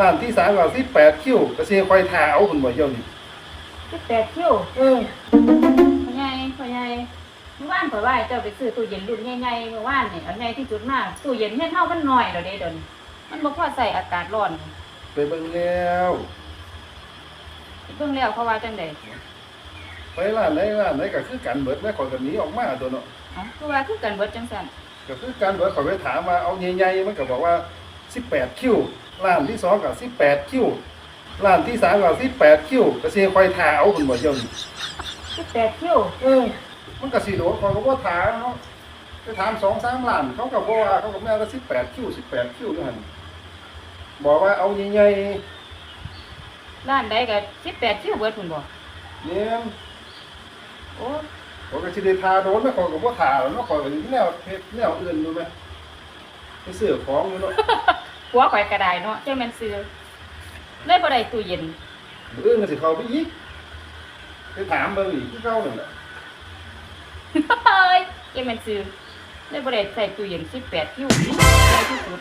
ร้านที่สามก็สิบแปดคิวก็สิคอยทาเอาคนบ่เดียวนี่สิบแปดคิวเออพ่อใหญ่พ่อใหญ่เมื่อวานพ่อว่าเจ้าไปซื้อตู้เย็นรุ่นใหญ่ๆเมื่อวานนี่เอาใหญ่ที่สุดมากตู้เย็นเฮ็ดเฮามันน้อยแล้วเด้เดนมันบ่พอใส่อากาศร้อนไปเบิ่งแล้วเบิ่งแล้วเขาว่าจังได๋ไปร้านไหนร้านไหนก็คือกันเบิดแม่ขอยก็หนีออกมาตัวเนาะเอ้าคือว่าคือกันเบิดจังซั่นก็คือกันเบิดขอยไปถามว่าเอาใหญ่ๆมันก็บอกว่าสิบแปดคิว ร้านที่สองก็สิบแปดคิวร้านที่สามก็สิบแปดคิวก็สิคอยทาเอาคนบ่เดียวนี่สิบแปดคิวเออมันก็สิโดนเขาก็บ่ถามเนาะไปถามสองสามล้านเขาก็บ่ว่าเขาก็แม่ก็สิบแปดคิวสิบแปดคิวอยู่หั่นบอกว่าเอาใหญ่ร้านใดก็สิบแปดคิวเบิดพุ่นบ่ๆเนี่ยโอ้เขาก็สิได้ทาโดนแล้วเขาก็บ่ทาแล้วเนาะเขาก็สิแนวเฮ็ดแนวอื่นอยู่ไหมไปซื้อของอยู่เนาะ หัวข่อยก็ได้เนาะจังแม่นซื้อเลยบ่ได้ตู้เย็นมื้ออื่นก็สิเข้าไปอีกไปถามเบิ่งอีกคือเก่านั่นแหละเฮ้ยจังแม่นซื้อเลยบ่ได้ใส่ตู้เย็นสิบแปดคิวใหญ่ที่สุด